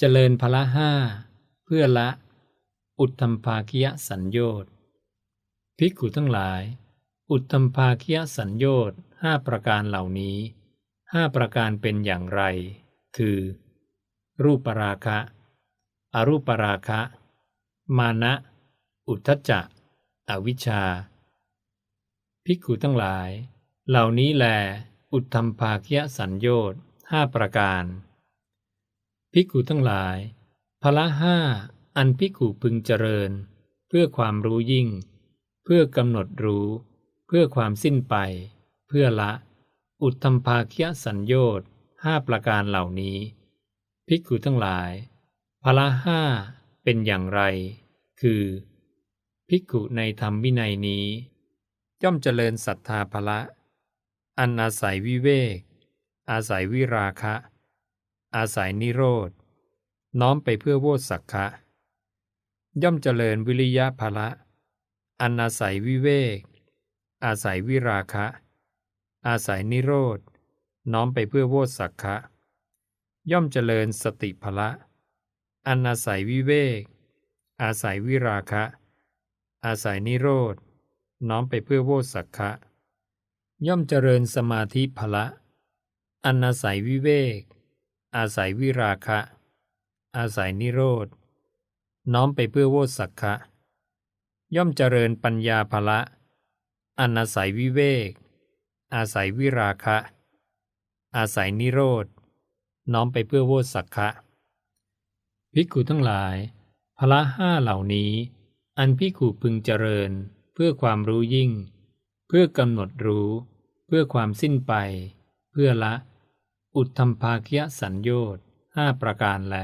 เจริญพละห้าเพื่อละ อุทธัมภาคิยสัญโยชน์ภิกขุทั้งหลาย อุทธัมภาคิยสัญโยชน์ห้าประการเหล่านี้ห้าประการเป็นอย่างไร คือ รูปราคะ อรูปราคะ มานะ อุทธจจะอวิชชา ภิกขุทั้งหลาย เหล่านี้แล อุทธัมภาคิยสัญโยชน์ห้าประการ ภิกขุทั้งหลายพละห้าอันภิกขุพึงเจริญ เพื่อความรู้ยิ่ง เพื่อกำหนดรู้ เพื่อความสิ้นไป เพื่อละ อุทธมภาคยสัญโยชน์ห้าประการเหล่านี้ ภิกขุทั้งหลายพละห้าเป็นอย่างไร คือ ภิกขุในธรรมวินัยนี้ ย่อมเจริญศรัทธาพละ อันอาศัยวิเวก อาศัยวิราคะ อาศัยนิโรธ น้อมไปเพื่อโวสักคะ ย่อมเจริญวิริยะพละ อันอาศัยวิเวก อาศัยวิราคะ อาศัยนิโรธ น้อมไปเพื่อโวสักคะ ย่อมเจริญสติพละ อันอาศัยวิเวก อาศัยวิราคะ อาศัยนิโรธ น้อมไปเพื่อโวสักคะ ย่อมเจริญสมาธิพละ อันอาศัยวิเวก อาศัยวิราคะ อาศัยนิโรธ น้อมไปเพื่อโวสักคะย่อมเจริญปัญญาภละ อันอาศัยวิเวก อาศัยวิราคะ อาศัยนิโรธ น้อมไปเพื่อโวสักคะภิกขุทั้งหลายพละห้าเหล่านี้ อันภิกขุพึงเจริญ เพื่อความรู้ยิ่ง เพื่อกำหนดรู้ เพื่อความสิ้นไป เพื่อละ อุทธัมภาคยสัญโยชน์ห้าประการแล